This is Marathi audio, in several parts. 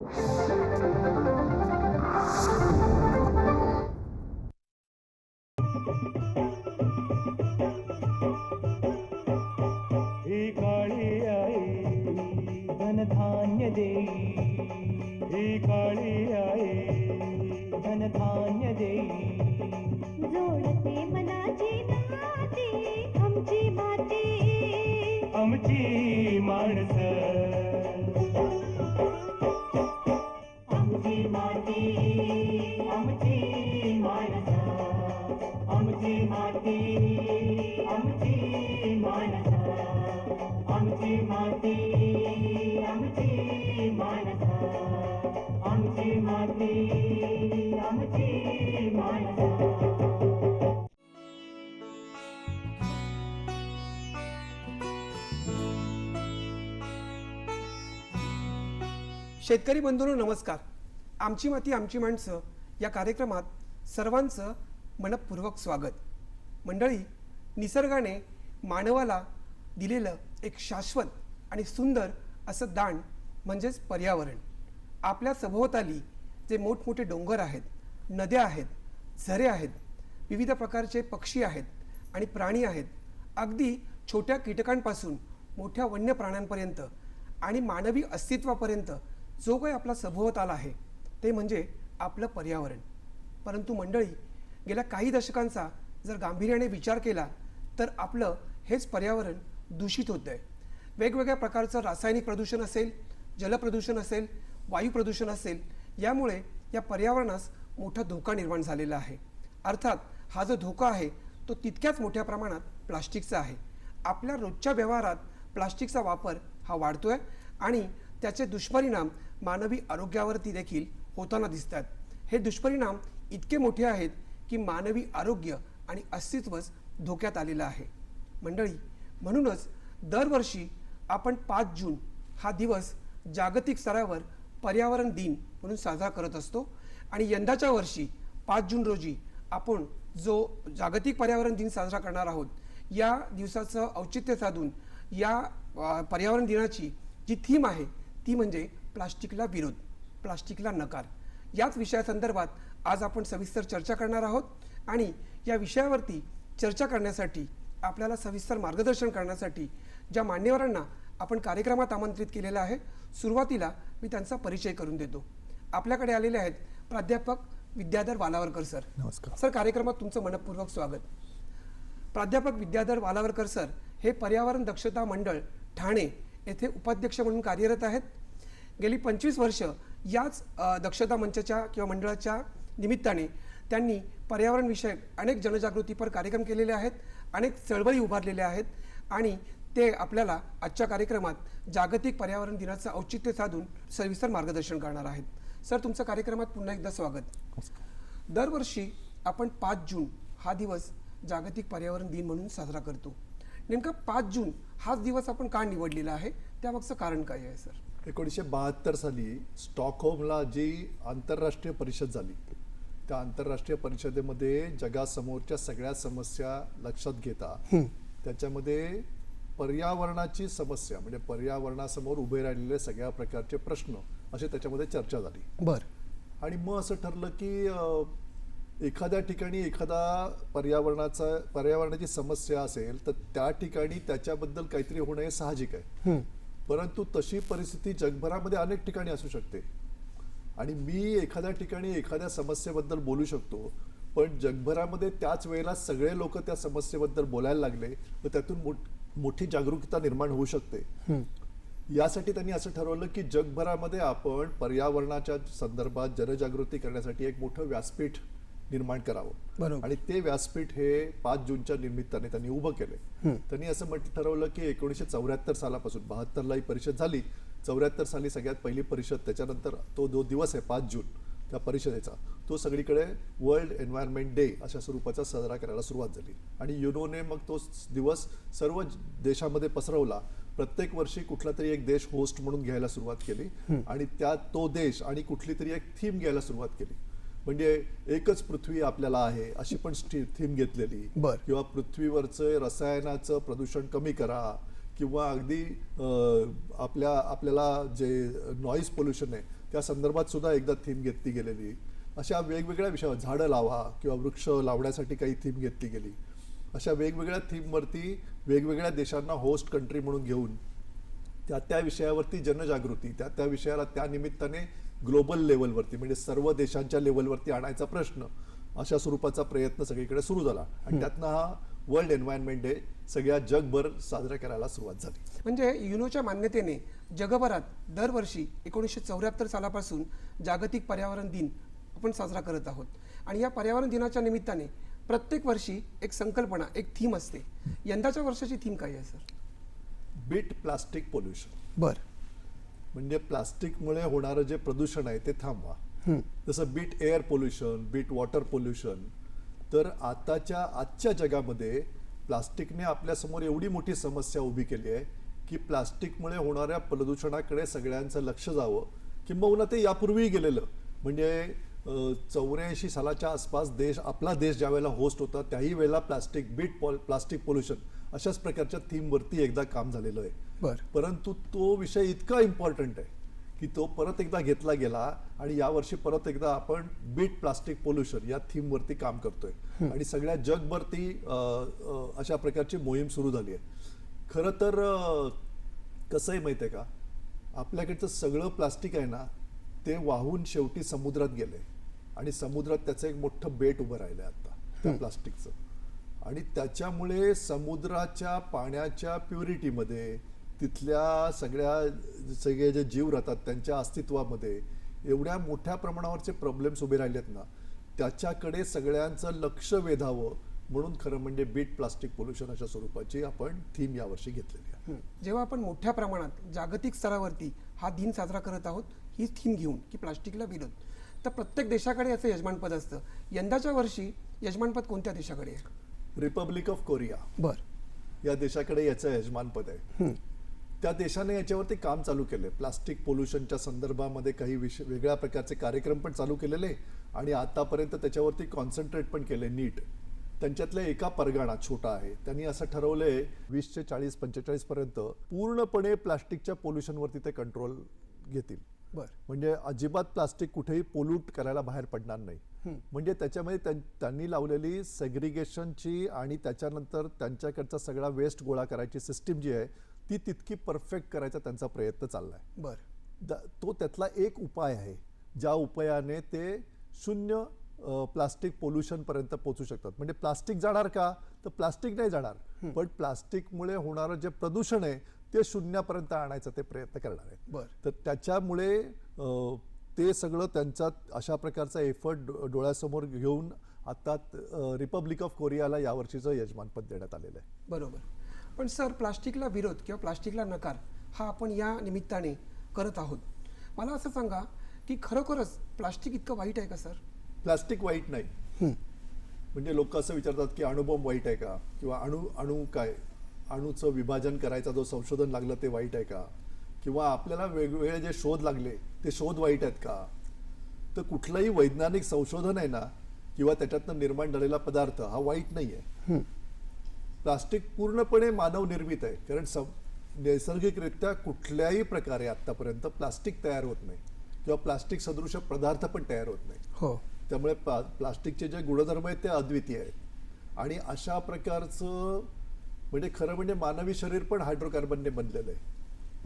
ही काळी आई धनधान्य देई ही काळी आई धनधान्य शेतकरी बंधूंनो नमस्कार. आमची माती आमची माणसं या कार्यक्रमात सर्वांचं मनपूर्वक स्वागत. मंडळी निसर्गाने मानवाला दिलेलं एक शाश्वत आणि सुंदर असं दान म्हणजेच पर्यावरण. आपल्या सभोवताली जे मोठमोठे डोंगर आहेत नद्या आहेत झरे आहेत विविध प्रकारचे पक्षी आहेत आणि प्राणी आहेत अगदी छोट्या कीटकांपासून मोठ्या वन्य प्राण्यांपर्यंत आणि मानवी अस्तित्वापर्यंत जो काही आपला सभोवताल आहे ते म्हणजे आपलं पर्यावरण. परंतु मंडळी गेल्या काही दशकांचा जर गांभीर्याने विचार केला तर आपलं हेच पर्यावरण दूषित होतं आहे वेगवेगळ्या प्रकारचं रासायनिक प्रदूषण असेल जलप्रदूषण असेल वायू प्रदूषण असेल यामुळे या पर्यावरणास मोठा धोका निर्माण झालेला आहे. अर्थात हा जो धोका आहे तो तितक्याच मोठ्या प्रमाणात प्लास्टिकचा आहे. आपल्या रोजच्या व्यवहारात प्लास्टिकचा वापर हा वाढतो आहे आणि त्याचे दुष्परिणाम मानवी आरोग्यावरती देखील होताना दिसतात. हे दुष्परिणाम इतके मोठे आहेत की मानवी आरोग्य आणि अस्तित्वच धोक्यात आलेलं आहे. मंडळी म्हणूनच दरवर्षी आपण पाच जून हा दिवस जागतिक स्तरावर पर्यावरण दिन म्हणून साजरा करत असतो आणि यंदाच्या वर्षी पाच जून रोजी आपण जो जागतिक पर्यावरण दिन साजरा करणार आहोत या दिवसाचं औचित्य साधून या पर्यावरण दिनाची जी थीम आहे ती म्हणजे प्लास्टिकला विरोध प्लास्टिकला नकार. याच विषयासंदर्भात आज आपण सविस्तर चर्चा करणार आहोत आणि या विषयावरती चर्चा करण्यासाठी आपल्याला सविस्तर मार्गदर्शन करण्यासाठी ज्या मान्यवरांना आपण कार्यक्रमात आमंत्रित केलेलं आहे सुरुवातीला मी त्यांचा परिचय करून देतो. आपल्याकडे आलेले आहेत प्राध्यापक विद्याधर वालावरकर सर. नमस्कार. सर कार्यक्रमात तुमचं मनपूर्वक स्वागत. प्राध्यापक विद्याधर वालावरकर सर हे पर्यावरण दक्षता मंडळ ठाणे येथे उपाध्यक्ष म्हणून कार्यरत आहेत. गेली पंचवीस वर्ष याच दक्षता मंचाच्या किंवा मंडळाच्या निमित्ताने त्यांनी पर्यावरण विषयक अनेक जनजागृतीपर कार्यक्रम केलेले आहेत अनेक चळवळी उभारलेल्या आहेत आणि ते आपल्याला आजच्या कार्यक्रमात जागतिक पर्यावरण दिनाचं औचित्य साधून सविस्तर मार्गदर्शन करणार आहेत. सर तुमचं कार्यक्रमात पुन्हा एकदा स्वागत. दरवर्षी आपण पाच जून हा दिवस जागतिक पर्यावरण दिन म्हणून साजरा करतो. नेमका पाच जून हाच दिवस आपण का निवडलेला आहे? त्यामागचं कारण काय आहे सर? एकोणीसशे बहात्तर साली स्टॉकहोमला जी आंतरराष्ट्रीय परिषद झाली त्या आंतरराष्ट्रीय परिषदेमध्ये जगासमोरच्या सगळ्या समस्या लक्षात घेता त्याच्यामध्ये पर्यावरणाची समस्या म्हणजे पर्यावरणासमोर उभे राहिलेले सगळ्या प्रकारचे प्रश्न असे त्याच्यामध्ये चर्चा झाली. बरं. आणि मग असं ठरलं की एखाद्या ठिकाणी एखादा पर्यावरणाचा पर्यावरणाची समस्या असेल तर त्या ठिकाणी त्याच्याबद्दल काहीतरी होणं हे साहजिक आहे. परंतु तशी परिस्थिती जगभरामध्ये अनेक ठिकाणी असू शकते. आणि मी एखाद्या ठिकाणी एखाद्या समस्येबद्दल बोलू शकतो पण जगभरामध्ये त्याच वेळेला सगळे लोक त्या समस्येबद्दल बोलायला लागले तर त्यातून मोठ- मोठी जागरूकता निर्माण होऊ शकते. यासाठी त्यांनी असं ठरवलं की जगभरामध्ये आपण पर्यावरणाच्या संदर्भात जनजागृती करण्यासाठी एक मोठं व्यासपीठ निर्माण करावं. आणि ते व्यासपीठ हे पाच जूनच्या निमित्ताने त्यांनी उभं केले त्यांनी असं म्हट ठरवलं की एकोणीसशे चौऱ्याहत्तर सालापासून बहात्तरला ही परिषद झाली. चौऱ्याहत्तर साली सगळ्यात पहिली परिषद त्याच्यानंतर तो जो दिवस आहे पाच जून त्या परिषदेचा तो सगळीकडे वर्ल्ड एन्व्हायरमेंट डे अशा स्वरूपाचा साजरा करायला सुरुवात झाली. आणि युनोने मग तो दिवस सर्व देशामध्ये पसरवला. प्रत्येक वर्षी कुठला तरी एक देश होस्ट म्हणून घ्यायला सुरुवात केली. आणि त्या तो देश आणि कुठली तरी एक थीम घ्यायला सुरुवात केली. म्हणजे एकच पृथ्वी आपल्याला आहे अशी पण थीम घेतलेली. बर. किंवा पृथ्वीवरचं रसायनाचं प्रदूषण कमी करा किंवा अगदी आपल्या आपल्याला जे नॉईज पोल्युशन आहे त्या संदर्भात सुद्धा एकदा थीम घेतली गेलेली. अशा वेगवेगळ्या विषयावर झाडं लावा किंवा वृक्ष लावण्यासाठी काही थीम घेतली गेली. अशा वेगवेगळ्या थीमवरती वेगवेगळ्या देशांना होस्ट कंट्री म्हणून घेऊन त्या त्या विषयावरती जनजागृती त्या त्या विषयाला त्या निमित्ताने ग्लोबल लेवलवरती म्हणजे सर्व देशांच्या लेवलवरती आणायचा प्रश्न अशा स्वरूपाचा प्रयत्न सगळीकडे सुरू झाला. आणि त्यातनं हा वर्ल्ड एन्व्हायरमेंट डे सगळ्या जगभर साजरा करायला सुरुवात झाली. म्हणजे युनोच्या मान्यतेने जगभरात दरवर्षी एकोणीसशे चौऱ्याहत्तर सालापासून जागतिक पर्यावरण दिन आपण साजरा करत आहोत. आणि या पर्यावरण दिनाच्या निमित्ताने प्रत्येक वर्षी एक संकल्पना एक थीम असते. यंदाच्या वर्षाची थीम काय आहे सर बीट प्लास्टिक पोल्युशन. बर. म्हणजे प्लास्टिकमुळे होणारं जे प्रदूषण आहे ते थांबवा. जसं beat air pollution beat water pollution तर आताच्या आजच्या जगामध्ये प्लास्टिकने आपल्यासमोर एवढी मोठी समस्या उभी केली आहे की प्लास्टिकमुळे होणाऱ्या प्रदूषणाकडे सगळ्यांचं लक्ष जावं किंबहुना ते यापूर्वीही गेलेलं. म्हणजे चौऱ्याऐंशी सालाच्या आसपास देश आपला देश ज्या वेळेला होस्ट होता त्याही वेळेला प्लास्टिक बीट पॉल प्लास्टिक पोल्युशन अशाच प्रकारच्या थीमवरती एकदा काम झालेलं आहे. बर. परंतु तो विषय इतका इम्पॉर्टंट आहे की तो परत एकदा घेतला गेला आणि यावर्षी परत एकदा आपण बीट प्लास्टिक पोल्युशन या थीमवरती काम करतोय. आणि सगळ्या जगभर ती अशा प्रकारची मोहीम सुरू झाली आहे. खरं तर कसं आहे माहिती आहे का? आपल्याकडचं सगळं प्लास्टिक आहे ना ते वाहून शेवटी समुद्रात गेलंय. आणि समुद्रात त्याचं एक मोठं बेट उभं राहिलंय आता त्या प्लास्टिकचं. आणि त्याच्यामुळे समुद्राच्या पाण्याच्या प्युरिटीमध्ये तिथल्या सगळ्या सगळे जे जीव राहतात त्यांच्या अस्तित्वामध्ये एवढ्या मोठ्या प्रमाणावरचे प्रॉब्लेम्स उभे राहिलेत ना त्याच्याकडे सगळ्यांचं लक्ष वेधावं म्हणून खरं म्हणजे बीट प्लास्टिक पोल्युशन अशा स्वरूपाची आपण थीम यावर्षी घेतलेली आहे. जेव्हा आपण मोठ्या प्रमाणात जागतिक स्तरावरती हा दिन साजरा करत आहोत ही थीम घेऊन की प्लास्टिकला विरोध तर प्रत्येक देशाकडे याचं यजमानपद असतं. यंदाच्या वर्षी यजमानपद कोणत्या देशाकडे आहे? रिपब्लिक ऑफ कोरिया बर. या देशाकडे याचं यजमानपद आहे. त्या देशाने याच्यावरती काम चालू केलंय प्लास्टिक पोल्युशनच्या संदर्भामध्ये काही विषय वेगळ्या प्रकारचे कार्यक्रम पण चालू केलेले आणि आतापर्यंत त्याच्यावरती कॉन्सन्ट्रेट पण केले नीट. त्यांच्यातल्या एका परगाणा छोटा आहे. त्यांनी असं ठरवलंय वीस ते चाळीस पंचेचाळीस पर्यंत पूर्णपणे प्लास्टिकच्या पोल्युशनवरती ते कंट्रोल घेतील. बर. म्हणजे अजिबात प्लास्टिक कुठेही पोल्यूट करायला बाहेर पडणार नाही. म्हणजे त्याच्यामध्ये त्यां- त्यांनी लावलेली सेग्रिगेशनची आणि त्याच्यानंतर त्यांच्याकडचा सगळा वेस्ट गोळा करायची सिस्टीम जी आहे ती तितकी परफेक्ट करायचा त्यांचा प्रयत्न चाललाय. बर. तो त्यातला एक उपाय आहे ज्या उपायाने ते शून्य प्लास्टिक पोल्युशन पर्यंत पोहोचू शकतात. म्हणजे प्लास्टिक जाणार का? तर प्लास्टिक नाही जाणार. पण प्लास्टिकमुळे होणारं जे प्रदूषण आहे ते शून्यापर्यंत आणायचा ते प्रयत्न करणार आहेत. बर. तर त्याच्यामुळे ते सगळं त्यांचा अशा प्रकारचा एफर्ट डोळ्यासमोर घेऊन आता रिपब्लिक ऑफ कोरियाला यावर्षीचं यजमानपद देण्यात आलेलं आहे. बरोबर. पण सर प्लास्टिकला विरोध किंवा प्लास्टिकला नकार हा आपण या निमित्ताने करत आहोत. मला असं सांगा की खरोखरच प्लास्टिक इतकं वाईट आहे का सर? प्लास्टिक वाईट नाही. म्हणजे लोक असं विचारतात की अणुबॉम्ब वाईट आहे का? किंवा अणु अणु काय? अणूचं विभाजन करायचा जो संशोधन लागलं ते वाईट आहे का? किंवा आपल्याला वेगवेगळे जे शोध लागले ते शोध वाईट आहेत का? तर कुठलंही वैज्ञानिक संशोधन आहे ना किंवा त्याच्यातनं निर्माण झालेला पदार्थ हा वाईट नाही आहे प्लास्टिक पूर्णपणे मानव निर्मित आहे कारण सं- नैसर्गिकरित्या कुठल्याही प्रकारे आतापर्यंत प्लास्टिक तयार होत नाही किंवा प्लास्टिक सदृश पदार्थ पण तयार होत नाही. हो. त्यामुळे प्ला प्लास्टिकचे जे गुणधर्म आहेत ते अद्वितीय आहेत. आणि अशा प्रकारचं म्हणजे खरं म्हणजे मानवी शरीर पण हायड्रोकार्बनने बनलेलं आहे.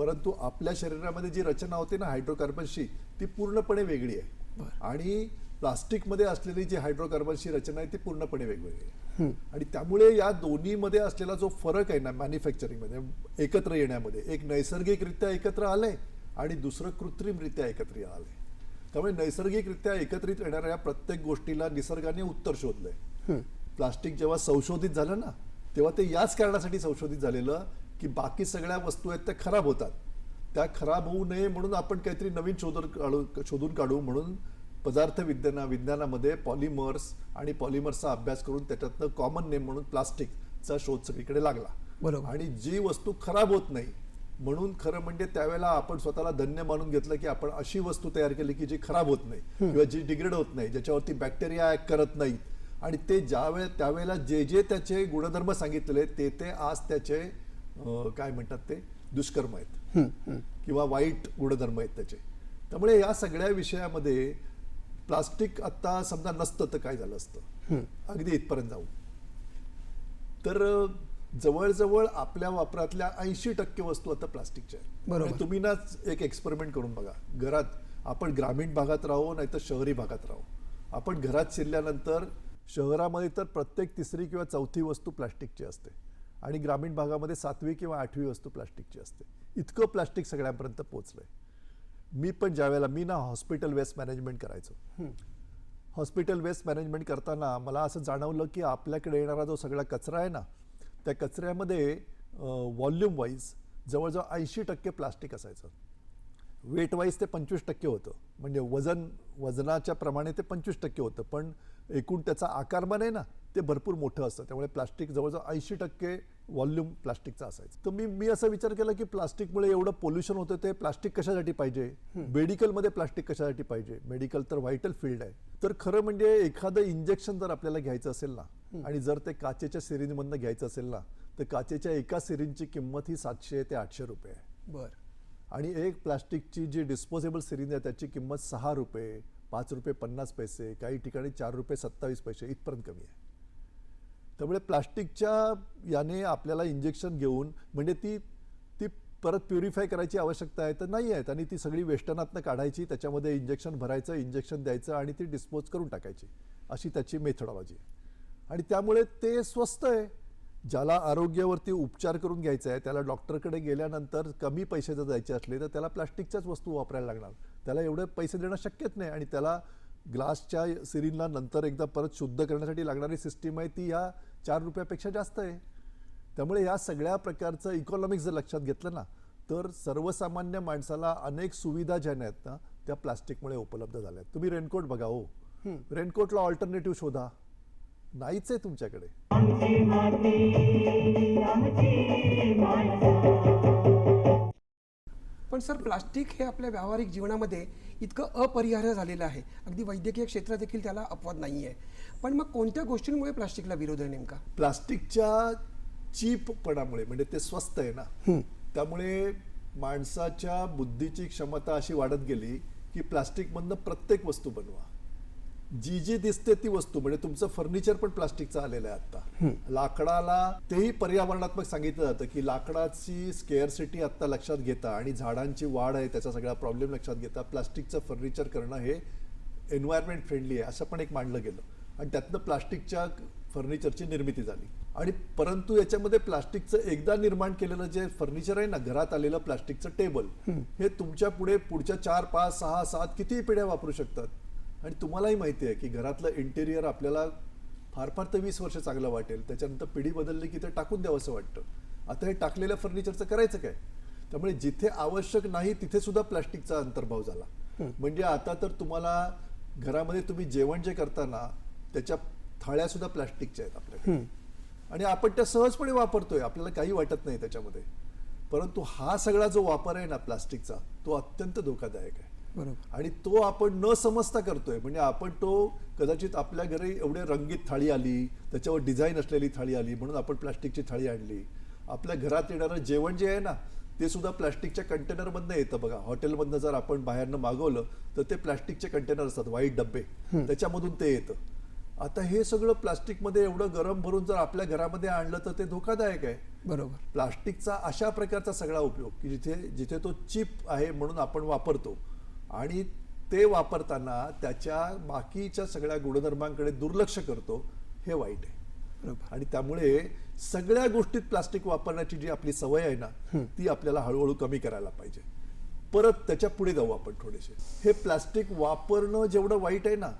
परंतु आपल्या शरीरामध्ये जी रचना होते ना हायड्रोकार्बनची ती पूर्णपणे वेगळी आहे. आणि प्लास्टिकमध्ये असलेली जी हायड्रोकार्बनची रचना आहे ती पूर्णपणे वेगवेगळी आहे. आणि त्यामुळे या दोन्हीमध्ये असलेला जो फरक आहे ना मॅन्युफॅक्चरिंगमध्ये एकत्र येण्यामध्ये एक नैसर्गिकरित्या एकत्र आलंय आणि दुसरं कृत्रिमरित्या एकत्र आलंय. त्यामुळे नैसर्गिकरित्या एकत्रित येणाऱ्या प्रत्येक गोष्टीला निसर्गाने उत्तर शोधलंय. प्लास्टिक जेव्हा संशोधित झालं ना तेव्हा ते याच कारणासाठी संशोधित झालेलं की बाकी सगळ्या वस्तू आहेत त्या खराब होतात. त्या खराब होऊ नये म्हणून आपण काहीतरी नवीन शोधून काढू शोधून काढू म्हणून पदार्थ विज्ञाना विज्ञानामध्ये पॉलिमर्स आणि पॉलिमर्सचा अभ्यास करून त्याच्यातनं कॉमन नेम म्हणून प्लास्टिकचा शोध सगळीकडे लागला. बरोबर. आणि जी वस्तू खराब होत नाही म्हणून खरं म्हणजे त्यावेळेला आपण स्वतःला धन्य मानून घेतलं की आपण अशी वस्तू तयार केली की जी खराब होत नाही किंवा जी डिग्रेड होत नाही ज्याच्यावरती बॅक्टेरिया ऍक्ट करत नाहीत. आणि ते ज्या वेळे त्यावेळेला जे जे त्याचे गुणधर्म सांगितलेले ते ते आज त्याचे काय म्हणतात ते? दुष्कर्म आहेत. किंवा वाईट गुणधर्म आहेत त्याचे. त्यामुळे या सगळ्या विषयामध्ये प्लास्टिक आता समजा नसतं तर काय झालं असतं? अगदी इथपर्यंत जाऊ. तर जवळजवळ आपल्या वापरातल्या ऐंशी टक्के वस्तू आता प्लास्टिकच्या आहेत. तुम्ही ना एक एक्सपेरिमेंट करून बघा. घरात आपण ग्रामीण भागात राहू नाही तर शहरी भागात राहू. आपण घरात शिरल्यानंतर शहरामध्ये तर प्रत्येक तिसरी किंवा चौथी वस्तू प्लास्टिकची असते. आणि ग्रामीण भागामध्ये सातवी किंवा आठवी वस्तू प्लास्टिकची असते. इतकं प्लास्टिक सगळ्यांपर्यंत पोचलंय मी पण ज्यावेळेला मी ना हॉस्पिटल वेस्ट मॅनेजमेंट करायचो. हॉस्पिटल वेस्ट मॅनेजमेंट करताना मला असं जाणवलं की आपल्याकडे येणारा जो सगळा कचरा आहे ना त्या कचऱ्यामध्ये व्हॉल्यूम वाईज जवळजवळ ऐंशी टक्के प्लास्टिक असायचं. वेट वाईज ते पंचवीस टक्के होतं. म्हणजे वजन वजनाच्या प्रमाणे ते पंचवीस टक्के होतं. पण एकूण त्याचा आकारमान आहे ना ते भरपूर मोठं असतं. त्यामुळे प्लास्टिक जवळजवळ ऐंशी टक्के व्हॉल्यूम प्लास्टिकचा असायचं. तर मी मी असा विचार केला की प्लास्टिकमुळे एवढं पोल्युशन होतं ते प्लास्टिक कशासाठी पाहिजे? मेडिकलमध्ये प्लास्टिक कशासाठी पाहिजे? मेडिकल तर व्हायटल फील्ड आहे. तर खरं म्हणजे एखादं इंजेक्शन जर आपल्याला घ्यायचं असेल ना आणि जर ते काचेच्या सिरींजमधनं घ्यायचं असेल ना तर काचेच्या एका सिरींजची किंमत ही सातशे ते आठशे रुपये आहे. बरं. आणि एक प्लास्टिकची जी डिस्पोजेबल सिरिंज आहे त्याची किंमत सहा रुपये पाच रुपये पन्नास पैसे काही ठिकाणी चार रुपये सत्तावीस पैसे इथपर्यंत कमी आहे. त्यामुळे प्लास्टिकच्या याने आपल्याला इंजेक्शन घेऊन म्हणजे ती ती परत प्युरिफाय करायची आवश्यकता आहे तर नाही आहेत. आणि ती सगळी वेस्टनातनं काढायची त्याच्यामध्ये इंजेक्शन भरायचं इंजेक्शन द्यायचं आणि ती डिस्पोज करून टाकायची. अशी त्याची मेथडॉलॉजी आहे. आणि त्यामुळे ते स्वस्त आहे. ज्याला आरोग्यावरती उपचार करून घ्यायचा आहे त्याला डॉक्टरकडे गेल्यानंतर कमी पैशाचं जर असले तर त्याला प्लास्टिकच्याच वस्तू वापरायला लागणार. त्याला एवढे पैसे देणं शक्यच नाही आणि त्याला ग्लासच्या सिरींजला नंतर एकदा परत शुद्ध करण्यासाठी लागणारी सिस्टीम आहे ती ह्या चार रुपयापेक्षा जास्त आहे. त्यामुळे या सगळ्या प्रकारचं इकॉनॉमिक्स जर लक्षात घेतलं ना तर सर्वसामान्य माणसाला अनेक सुविधा ज्या आहेत ना त्या प्लास्टिकमुळे उपलब्ध झाल्या आहेत तुम्ही रेनकोट बघा हो. रेनकोटला ऑल्टरनेटिव्ह शोधा. नाहीच आहे तुमच्याकडे. पण सर प्लास्टिक हे आपल्या व्यावहारिक जीवनामध्ये इतकं अपरिहार्य झालेलं आहे. अगदी वैद्यकीय क्षेत्रात देखील त्याला अपवाद नाही आहे पण मग कोणत्या गोष्टींमुळे प्लास्टिकला विरोध आहे नेमका? प्लास्टिकच्या चीपपणामुळे म्हणजे ते स्वस्त आहे ना त्यामुळे माणसाच्या बुद्धीची क्षमता अशी वाढत गेली की प्लास्टिकमधनं प्रत्येक वस्तू बनवा. जी जी दिसते ती वस्तू म्हणजे तुमचं फर्निचर पण प्लास्टिकचं आलेलं आहे आता. लाकडाला तेही पर्यावरणात्मक सांगितलं जातं की लाकडाची स्केअरसिटी आता लक्षात घेता आणि झाडांची वाढ आहे त्याचा सगळा प्रॉब्लेम लक्षात घेता प्लास्टिकचं फर्निचर करणं हे एन्व्हायरमेंट फ्रेंडली आहे असं पण एक मांडलं गेलं. आणि त्यातनं प्लास्टिकच्या फर्निचरची निर्मिती झाली. आणि परंतु याच्यामध्ये प्लास्टिकचं एकदा निर्माण केलेलं जे फर्निचर आहे ना घरात आलेलं प्लास्टिकचं टेबल हे तुमच्यापुढे पुढच्या चार पाच सहा सात कितीही पिढ्या वापरू शकतात. आणि तुम्हालाही माहिती आहे की घरातलं इंटेरियर आपल्याला फार फार तर वीस वर्ष चांगलं वाटेल. त्याच्यानंतर पिढी बदलली की ते टाकून द्यावं असं वाटतं. आता हे टाकलेल्या फर्निचरचं करायचं काय? त्यामुळे जिथे आवश्यक नाही तिथे सुद्धा प्लास्टिकचा अंतर्भाव झाला. म्हणजे आता तर तुम्हाला घरामध्ये तुम्ही जेवण जे करताना त्याच्या थाळ्या सुद्धा प्लास्टिकच्या आहेत आपल्याकडे. आणि आपण त्या सहजपणे वापरतोय आपल्याला काही वाटत नाही त्याच्यामध्ये. परंतु हा सगळा जो वापर आहे ना प्लास्टिकचा तो अत्यंत धोकादायक आहे. बरोबर. आणि तो आपण न समजता करतोय. म्हणजे आपण तो कदाचित आपल्या घरी एवढे रंगीत थाळी आली त्याच्यावर डिझाईन असलेली थाळी आली म्हणून आपण प्लास्टिकची थाळी आणली. आपल्या घरात येणारं जेवण जे आहे ना ते सुद्धा प्लास्टिकच्या कंटेनरमधनं येतं बघा. हॉटेलमधनं जर आपण बाहेरनं मागवलं तर ते प्लास्टिकचे कंटेनर असतात व्हाईट डब्बे. त्याच्यामधून ते येतं. आता हे सगळं प्लास्टिकमध्ये एवढं गरम भरून जर आपल्या घरामध्ये आणलं तर ते धोकादायक आहे. बरोबर. प्लास्टिकचा अशा प्रकारचा सगळा उपयोग की जिथे जिथे तो चिप आहे म्हणून आपण वापरतो. आणि ते वापरताना त्याच्या बाकीच्या सगळ्या गुणधर्मांकडे दुर्लक्ष करतो हे वाईट आहे. बरोबर. आणि त्यामुळे सगळ्या गोष्टीत प्लास्टिक वापरण्याची जी आपली सवय आहे ना ती आपल्याला हळूहळू कमी करायला पाहिजे. परत त्याच्या पुढे जाऊ आपण थोडेसे. हे प्लास्टिक वापरणं जेवढं वाईट आहे ना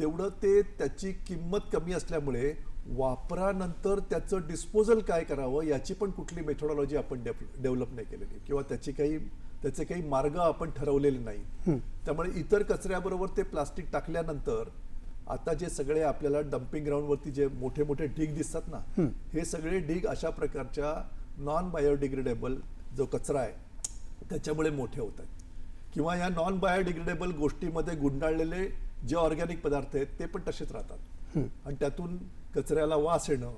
तेवढं ते त्याची किंमत कमी असल्यामुळे वापरानंतर त्याचं डिस्पोजल काय करावं याची पण कुठली मेथोडॉलॉजी आपण डेव्हलप नाही केलेली. किंवा त्याची काही त्याचे काही मार्ग आपण ठरवलेले नाही. त्यामुळे इतर कचऱ्याबरोबर ते प्लास्टिक टाकल्यानंतर आता जे सगळे आपल्याला डम्पिंग ग्राउंडवरती जे मोठे मोठे ढीग दिसतात ना हे. सगळे ढीग अशा प्रकारच्या नॉन बायोडिग्रेडेबल जो कचरा आहे त्याच्यामुळे मोठे होत आहेत. किंवा या नॉन बायोडिग्रेडेबल गोष्टीमध्ये गुंडाळलेले जे ऑर्गॅनिक पदार्थ आहेत ते पण तसेच राहतात. आणि त्यातून कचऱ्याला वास येणं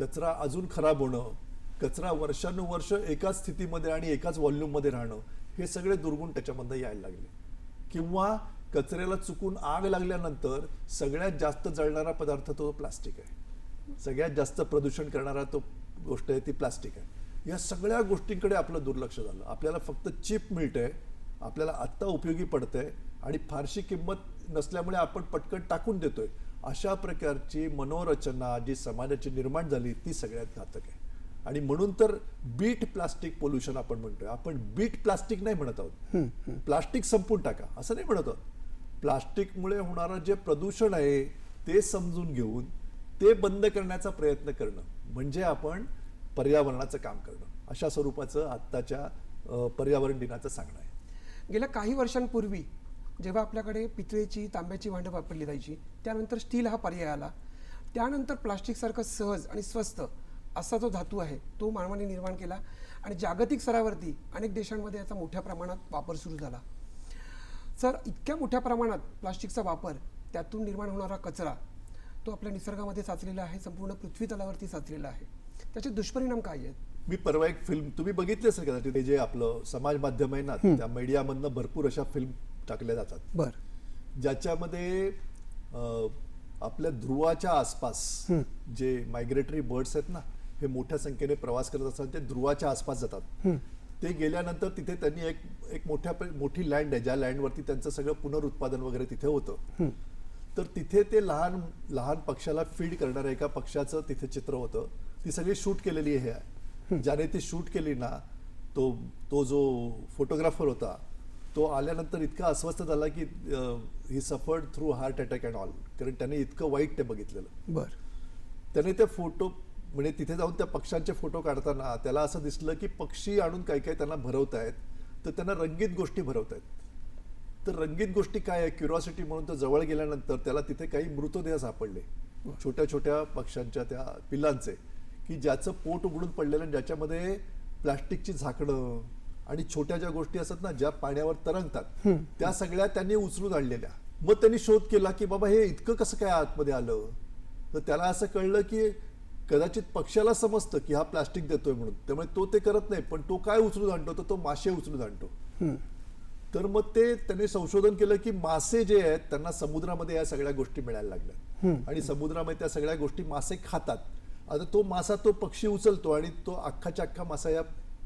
कचरा अजून खराब होणं कचरा वर्षानुवर्ष एकाच स्थितीमध्ये आणि एकाच व्हॉल्यूममध्ये राहणं हे सगळे दुर्गुण त्याच्यामध्ये यायला लागले. किंवा कचऱ्याला चुकून आग लागल्यानंतर सगळ्यात जास्त जळणारा पदार्थ तो प्लास्टिक आहे. सगळ्यात जास्त प्रदूषण करणारा तो गोष्ट आहे ती प्लास्टिक आहे. या सगळ्या गोष्टींकडे आपलं दुर्लक्ष झालं. आपल्याला फक्त चिप मिळतंय आपल्याला आत्ता उपयोगी पडतंय आणि फारशी किंमत नसल्यामुळे आपण पटकन टाकून देतोय. अशा प्रकारची मनोरचना जी समाजाची निर्माण झाली ती सगळ्यात घातक आहे. आणि म्हणून तर बीट प्लास्टिक पोल्युशन आपण म्हणतोय. आपण बीट प्लास्टिक नाही म्हणत आहोत. प्लास्टिक संपून टाका. असं नाही म्हणत आहोत. प्लास्टिकमुळे होणारं जे प्रदूषण आहे ते समजून घेऊन ते बंद करण्याचा प्रयत्न करणं. म्हणजे आपण पर्यावरणाचं काम करणं. अशा स्वरूपाचं आत्ताच्या पर्यावरण दिनाचं सांगणं आहे. गेल्या काही वर्षांपूर्वी जेव्हा आपल्याकडे पितळेची तांब्याची भांडं वापरली जायची त्यानंतर स्टील हा पर्याय आला. त्यानंतर प्लास्टिकसारखं सहज आणि स्वस्त असा जो धातू आहे तो मानवाने निर्माण केला आणि जागतिक स्तरावरती अनेक देशांमध्ये याचा मोठ्या प्रमाणात वापर सुरू झाला. सर इतक्या मोठ्या प्रमाणात प्लास्टिकचा वापर त्यातून निर्माण होणारा कचरा तो आपल्या निसर्गामध्ये साचलेला आहे संपूर्ण पृथ्वी तलावरती साचलेला आहे. त्याचे दुष्परिणाम काय आहेत? मी परवा एक फिल्म तुम्ही बघितली असेल कदाचित ते जे आपलं समाज माध्यम आहे ना त्या मीडियामधनं भरपूर अशा फिल्म टाकल्या जातात. बरं. ज्याच्यामध्ये आपल्या ध्रुवाच्या आसपास जे मायग्रेटरी बर्ड्स आहेत ना हे मोठ्या संख्येने प्रवास करत असतात ते ध्रुवाच्या आसपास जातात. ते गेल्यानंतर तिथे त्यांनी एक एक मोठ्या मोठी लँड आहे ज्या लँडवरती त्यांचं सगळं पुनरुत्पादन वगैरे तिथे होतं. तर तिथे ते लहान लहान पक्षाला फीड करणाऱ्या एका पक्षाचं तिथे चित्र होतं. ती सगळी शूट केलेली हे आहे ज्याने ती शूट केली ना तो तो जो फोटोग्राफर होता तो आल्यानंतर इतका अस्वस्थ झाला की ही suffered through heart attack and all कारण त्याने इतकं वाईट ते बघितलेलं. बरं. त्याने ते फोटो म्हणजे तिथे जाऊन त्या पक्ष्यांचे फोटो काढताना त्याला असं दिसलं की पक्षी आणून काही काही त्यांना भरवत आहेत तर त्यांना रंगीत गोष्टी भरवत आहेत तर रंगीत गोष्टी काय आहे क्युरॉसिटी म्हणून तो जवळ गेल्यानंतर त्याला तिथे काही मृतदेह सापडले. छोट्या छोट्या पक्ष्यांच्या त्या पिल्लांचे की ज्याचं पोट उघडून पडलेलं आणि ज्याच्यामध्ये प्लास्टिकची झाकणं आणि छोट्या ज्या गोष्टी असतात ना ज्या पाण्यावर तरंगतात त्या सगळ्या त्यांनी उचलून आणलेल्या. मग त्यांनी शोध केला की बाबा हे इतकं कसं काय आतमध्ये आलं? तर त्याला असं कळलं की कदाचित पक्षाला समजतं की हा प्लास्टिक देतोय म्हणून. त्यामुळे तो ते करत नाही पण तो काय उचलून आणतो? तर तो मासे उचलून आणतो. तर मग ते त्यांनी संशोधन केलं की मासे जे आहेत त्यांना समुद्रामध्ये या सगळ्या गोष्टी मिळायला लागल्या. आणि समुद्रामध्ये त्या सगळ्या गोष्टी मासे खातात. आता तो मासा तो पक्षी उचलतो आणि तो अख्खाच्या अख्खा मासा या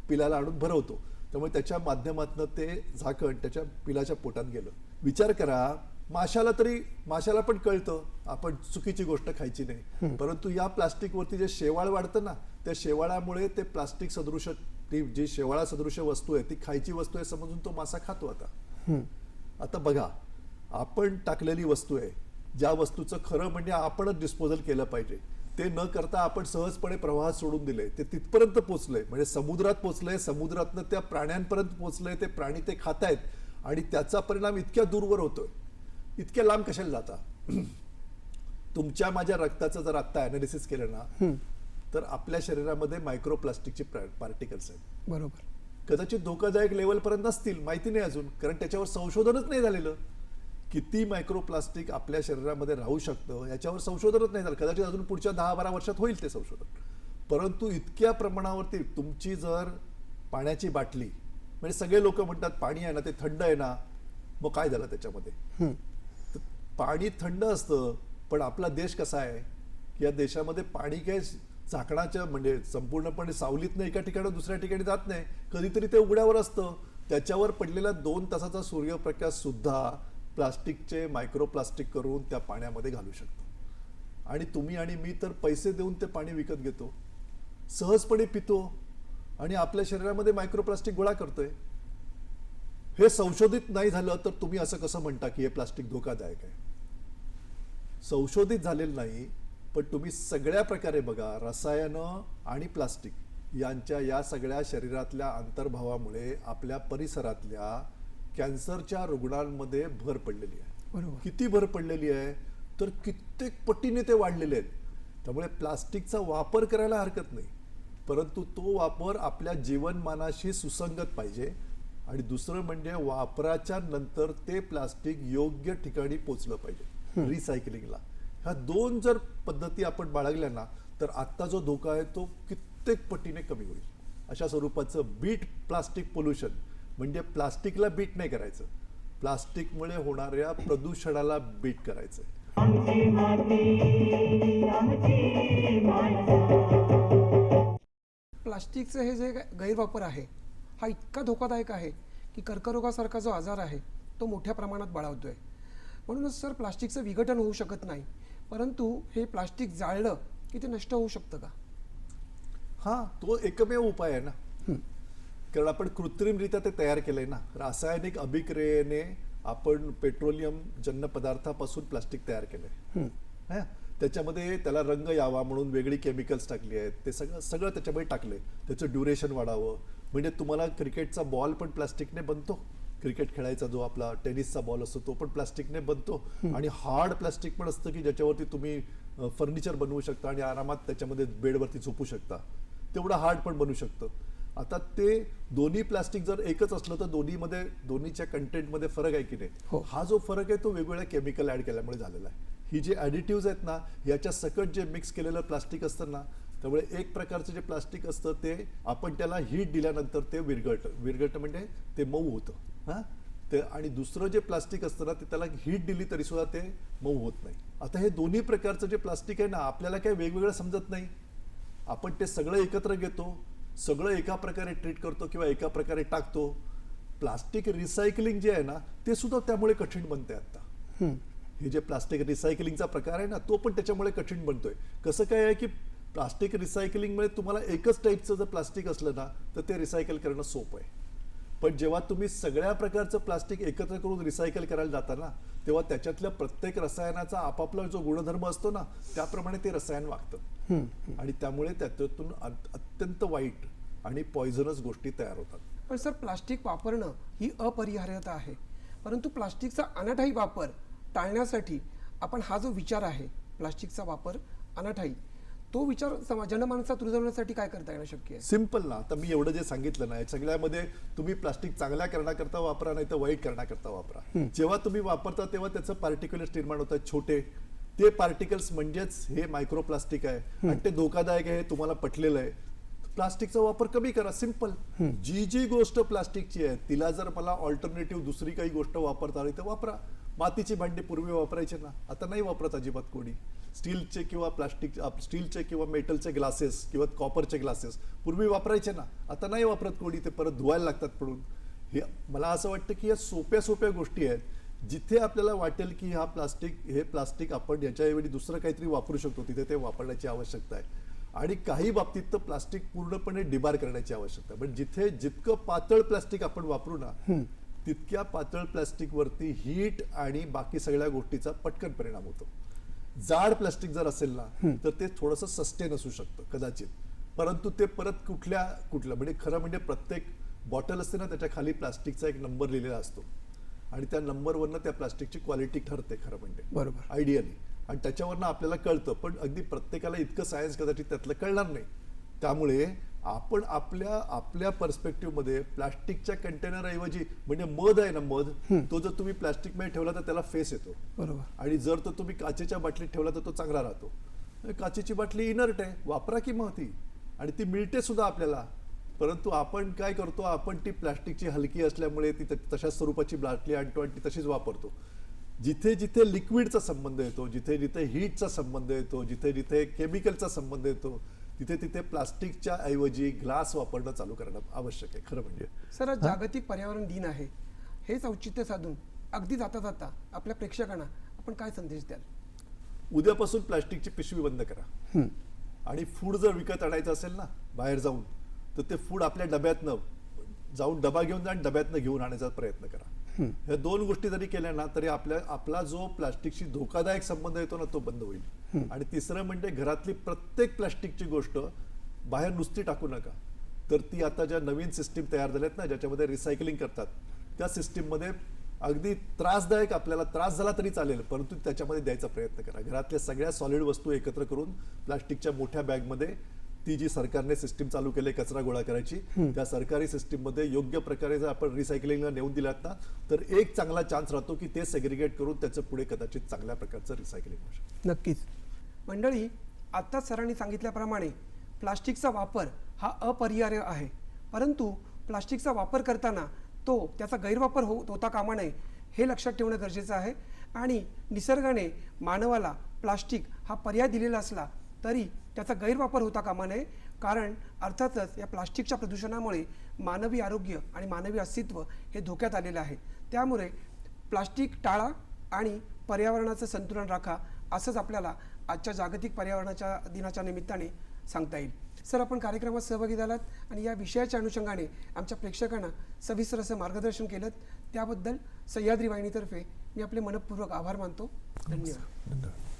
पिलाला आणून भरवतो. त्यामुळे त्याच्या माध्यमातनं ते झाकण त्याच्या पिलाच्या पोटात गेलं. विचार करा माशाला तरी माशाला पण कळतं आपण चुकीची गोष्ट खायची नाही. परंतु या प्लास्टिकवरती जे शेवाळ वाढतं ना त्या शेवाळामुळे ते प्लास्टिक सदृश ती जी शेवाळा सदृश वस्तू आहे ती खायची वस्तू आहे समजून तो मासा खातो आता. आता बघा आपण टाकलेली वस्तू आहे ज्या वस्तूचं खरं म्हणजे आपणच डिस्पोजल केलं पाहिजे. ते न करता आपण सहजपणे प्रवाहात सोडून दिले ते तिथपर्यंत पोचलंय. म्हणजे समुद्रात पोचलंय समुद्रातनं त्या प्राण्यांपर्यंत पोचलंय ते प्राणी ते खातायत. आणि त्याचा परिणाम इतक्या दूरवर होतोय. इतक्या लांब कशाला जाता? तुमच्या माझ्या रक्ताचं जर आत्ता अनालिसिस केलं ना तर आपल्या शरीरामध्ये मायक्रोप्लास्टिकचे पार्टिकल्स आहेत. बरोबर. कदाचित धोकादायक लेवलपर्यंत नसतील माहिती नाही अजून कारण त्याच्यावर संशोधनच नाही झालेलं. किती मायक्रोप्लास्टिक आपल्या शरीरामध्ये राहू शकतं याच्यावर संशोधनच नाही झालं. कदाचित अजून पुढच्या दहा बारा वर्षात होईल ते संशोधन. परंतु इतक्या प्रमाणावरती तुमची जर पाण्याची बाटली म्हणजे सगळे लोक म्हणतात पाणी आहे ना ते थंड आहे ना. मग काय झालं त्याच्यामध्ये? पाणी थंड असतं पण आपला देश कसा आहे? की या देशामध्ये पाणी काय झाकणाच्या म्हणजे संपूर्णपणे सावलीत एका ठिकाणी दुसऱ्या ठिकाणी जात नाही. कधीतरी ते उघड्यावर असतं. त्याच्यावर पडलेला दोन तासाचा सूर्यप्रकाश सुद्धा प्लास्टिकचे मायक्रोप्लास्टिक करून त्या पाण्यामध्ये घालू शकतो. आणि तुम्ही आणि मी तर पैसे देऊन ते पाणी विकत घेतो. सहजपणे पितो. आणि आपल्या शरीरामध्ये मायक्रोप्लास्टिक गोळा करतोय. हे संशोधित नाही झालं तर तुम्ही असं कसं म्हणता की हे प्लास्टिक धोकादायक आहे? संशोधित झालेलं नाही पण तुम्ही सगळ्या प्रकारे बघा रसायनं आणि प्लास्टिक यांच्या या सगळ्या शरीरातल्या अंतर्भावामुळे आपल्या परिसरातल्या कॅन्सरच्या रुग्णांमध्ये भर पडलेली आहे. बरोबर. किती भर पडलेली आहे? तर कित्येक पटीने ते वाढलेले आहेत. त्यामुळे प्लास्टिकचा वापर करायला हरकत नाही. परंतु तो वापर आपल्या जीवनमानाशी सुसंगत पाहिजे. आणि दुसरं म्हणजे वापराच्या नंतर ते प्लास्टिक योग्य ठिकाणी पोचलं पाहिजे. रिसायकलिंगला ह्या दोन जर पद्धती आपण बाळगल्या ना तर आत्ता जो धोका आहे तो कित्येक पटीने कमी होईल. अशा स्वरूपाचं बीट प्लास्टिक पोल्युशन म्हणजे प्लास्टिकला बीट नाही करायचं. प्लास्टिकमुळे होणाऱ्या प्रदूषणाला बीट करायचं आहे आमची माती आमची माणसं. प्लास्टिकचं हे जे गैरवापर आहे हा इतका धोकादायक आहे की कर्करोगासारखा जो आजार आहे तो मोठ्या प्रमाणात बळावतो आहे म्हणूनच सर प्लास्टिकचं विघटन होऊ शकत नाही. परंतु हे प्लास्टिक जाळलं की ते नष्ट होऊ शकतं का? हा तो एकमेव उपाय आहे ना. कारण आपण कृत्रिमरित्या ते तयार केलंय ना. रासायनिक अभिक्रियेने आपण पेट्रोलियम जन्य पदार्थापासून प्लास्टिक तयार केलंय. हा? त्याच्यामध्ये त्याला रंग यावा म्हणून वेगळी केमिकल्स टाकली आहेत. ते सगळं सगळं त्याच्यामध्ये टाकले त्याचं ड्युरेशन वाढावं. म्हणजे तुम्हाला क्रिकेटचा बॉल पण प्लास्टिकने बनतो. क्रिकेट खेळायचा जो आपला टेनिसचा बॉल असतो तो पण प्लास्टिकने बनतो. आणि हार्ड प्लास्टिक पण असतं की ज्याच्यावरती तुम्ही फर्निचर बनवू शकता आणि आरामात त्याच्यामध्ये बेडवरती झोपू शकता. तेवढं हार्ड पण बनू शकतं. आता ते दोन्ही प्लास्टिक जर एकच असलं तर दोन्हीमध्ये दोन्हीच्या कंटेंटमध्ये फरक आहे की नाही? हो. हा जो फरक आहे तो वेगवेगळ्या केमिकल ऍड केल्यामुळे झालेला आहे. ही जे ॲडिटिव्ह आहेत ना याच्या सकट जे मिक्स केलेलं प्लास्टिक असतं ना त्यामुळे एक प्रकारचं जे प्लास्टिक असतं ते आपण त्याला हीट दिल्यानंतर ते विरघळतं विरघळतं म्हणजे ते मऊ होतं हां? ते आणि दुसरं जे प्लास्टिक असतं ना ते त्याला हीट दिली तरी सुद्धा ते मऊ होत नाही. आता हे दोन्ही प्रकारचं जे प्लास्टिक आहे ना आपल्याला काही वेगवेगळं समजत नाही. आपण ते सगळं एकत्र घेतो सगळं एका प्रकारे ट्रीट करतो किंवा एका प्रकारे टाकतो. प्लास्टिक रिसायकलिंग जे आहे ना ते सुद्धा त्यामुळे कठीण बनते आता. हे जे प्लास्टिक रिसायकलिंगचा प्रकार आहे ना तो पण त्याच्यामुळे कठीण बनतोय. कसं काय आहे की प्लास्टिक रिसायकलिंगमुळे तुम्हाला एकच टाईपचं जर प्लास्टिक असलं ना तर ते रिसायकल करणं सोपं आहे. पण जेव्हा तुम्ही सगळ्या प्रकारचं प्लास्टिक एकत्र करून रिसायकल करायला जाता ना तेव्हा त्याच्यातल्या प्रत्येक रसायनाचा आपापला जो गुणधर्म असतो ना त्याप्रमाणे ते रसायन वागतं. आणि त्यामुळे त्याच्यातून अत- अत्यंत वाईट आणि पॉइझनस गोष्टी तयार होतात. पण सर प्लास्टिक वापरणं ही अपरिहार्यता आहे. परंतु प्लास्टिकचा अनाठाई वापर टाळण्यासाठी आपण हा जो विचार आहे प्लास्टिकचा वापर अनाठाई तो विचार समा जनमानसात रुजवण्यासाठी काय करता येणं शक्य आहे? सिंपल ना आता मी एवढं जे सांगितलं ना सगळ्यामध्ये तुम्ही प्लास्टिक चांगल्या करण्याकरता वापरा नाही तर वाईट करण्याकरता वापरा. जेव्हा तुम्ही वापरता तेव्हा त्याचं पार्टिक्युलर्स निर्माण होतात छोटे. ते पार्टिकल्स म्हणजेच हे मायक्रो प्लास्टिक आहे आणि ते धोकादायक आहे हे तुम्हाला पटलेलं आहे. प्लास्टिकचा वापर कमी करा सिंपल जी जी गोष्ट प्लास्टिकची आहे तिला जर मला ऑल्टरनेटिव्ह दुसरी काही गोष्ट वापरता आली तर वापरा. मातीची भांडी पूर्वी वापरायचे ना आता नाही वापरत अजिबात कोणी. स्टीलचे किंवा प्लास्टिक स्टीलचे किंवा मेटलचे ग्लासेस किंवा कॉपरचे ग्लासेस पूर्वी वापरायचे ना आता नाही वापरत कोणी ते परत धुवायला लागतात पडून. हे मला असं वाटतं की या सोप्या सोप्या गोष्टी आहेत जिथे आपल्याला वाटेल की हा प्लास्टिक हे प्लास्टिक आपण याच्याऐवजी दुसरं काहीतरी वापरू शकतो तिथे ते वापरण्याची आवश्यकता आहे. आणि काही बाबतीत तर प्लास्टिक पूर्णपणे डिबार करण्याची आवश्यकता पण जिथे जितकं पातळ प्लास्टिक आपण वापरू ना तितक्या पातळ प्लास्टिकवरती हीट आणि बाकी सगळ्या गोष्टीचा पटकन परिणाम होतो. जाड प्लास्टिक जर असेल ना तर ते थोडंसं सस्टेन असू शकतं कदाचित. परंतु ते परत कुठल्या कुठल्या म्हणजे खरं म्हणजे प्रत्येक बॉटल असते ना त्याच्याखाली प्लास्टिकचा एक नंबर लिहिलेला असतो. आणि त्या नंबरवरनं त्या प्लास्टिकची क्वालिटी ठरते खरं म्हणजे. बरोबर. आयडियली आणि त्याच्यावरनं आपल्याला कळतं पण अगदी प्रत्येकाला इतकं सायन्स कदाचित त्यातलं कळणार नाही. त्यामुळे आपण आपल्या आपल्या पर्स्पेक्टिव्हमध्ये प्लास्टिकच्या कंटेनर ऐवजी म्हणजे मध आहे ना मध तो जर तुम्ही प्लास्टिकमध्ये ठेवला तर त्याला फेस येतो. बरोबर. आणि जर तो तुम्ही काचेच्या बाटलीत ठेवला तर तो चांगला राहतो. काचेची बाटली इनर्ट आहे वापरा की मग ती आणि ती मिळते सुद्धा आपल्याला. परंतु आपण काय करतो आपण ती प्लास्टिकची हलकी असल्यामुळे ती त- तशाच स्वरूपाची बाटली आणतो आणि ती तशीच वापरतो. जिथे जिथे लिक्विडचा संबंध येतो जिथे जिथे हीटचा संबंध येतो जिथे जिथे केमिकलचा संबंध येतो तिथे तिथे प्लास्टिकच्या ऐवजी ग्लास वापरणं चालू करणं आवश्यक आहे खरं म्हणजे. सर आज जागतिक पर्यावरण दिन आहे. हेच औचित्य साधून अगदी जाता जाता आपल्या प्रेक्षकांना आपण काय संदेश द्याल? उद्यापासून प्लास्टिकची पिशवी बंद करा. आणि फूड जर विकत आणायचं असेल ना बाहेर जाऊन तर ते फूड आपल्या डब्यातनं जाऊन डबा घेऊन जा आणि डब्यातनं घेऊन आणण्याचा प्रयत्न करा. ह्या दोन गोष्टी जरी केल्या ना तरी आपल्या आपला जो प्लास्टिकशी धोकादायक संबंध येतो ना तो बंद होईल. आणि तिसरं म्हणजे घरातली प्रत्येक प्लास्टिकची गोष्ट बाहेर नुसती टाकू नका. तर ती आता ज्या नवीन सिस्टीम तयार झाल्यात ना ज्याच्यामध्ये रिसायकलिंग करतात त्या सिस्टीममध्ये अगदी त्रासदायक आपल्याला त्रास झाला तरी चालेल परंतु त्याच्यामध्ये द्यायचा प्रयत्न करा. घरातल्या सगळ्या सॉलिड वस्तू एकत्र करून प्लास्टिकच्या मोठ्या बॅगमध्ये ती जी सरकारने सिस्टीम चालू केली कचरा गोळा करायची त्या सरकारी सिस्टीममध्ये योग्य प्रकारे जर आपण रिसायकलिंगला नेऊन दिलात ना तर एक चांगला चान्स राहतो की ते सेग्रिगेट करून त्याचं पुढे कदाचित चांगल्या प्रकारचं रिसायकलिंग होऊ शकतं. नक्कीच. मंडळी आत्ताच सरांनी सांगितल्याप्रमाणे प्लास्टिकचा वापर हा अपरिहार्य आहे. परंतु प्लास्टिकचा वापर करताना तो त्याचा गैरवापर हो होता कामा नये हे लक्षात ठेवणं गरजेचं आहे. आणि निसर्गाने मानवाला प्लास्टिक हा पर्याय दिलेला असला तरी त्याचा गैरवापर होता कामा नये. कारण अर्थातच या प्लास्टिकच्या प्रदूषणामुळे मानवी आरोग्य आणि मानवी अस्तित्व हे धोक्यात आलेलं आहे. त्यामुळे प्लास्टिक टाळा आणि पर्यावरणाचं संतुलन राखा असंच आपल्याला आजच्या जागतिक पर्यावरणाच्या दिनाच्या निमित्ताने सांगता येईल. सर आपण कार्यक्रमात सहभागी झालात आणि या विषयाच्या अनुषंगाने आमच्या प्रेक्षकांना सविस्तर असं मार्गदर्शन केलं. त्याबद्दल सह्याद्री वाहिनीतर्फे मी आपले मनपूर्वक आभार मानतो. धन्यवाद. धन्यवाद.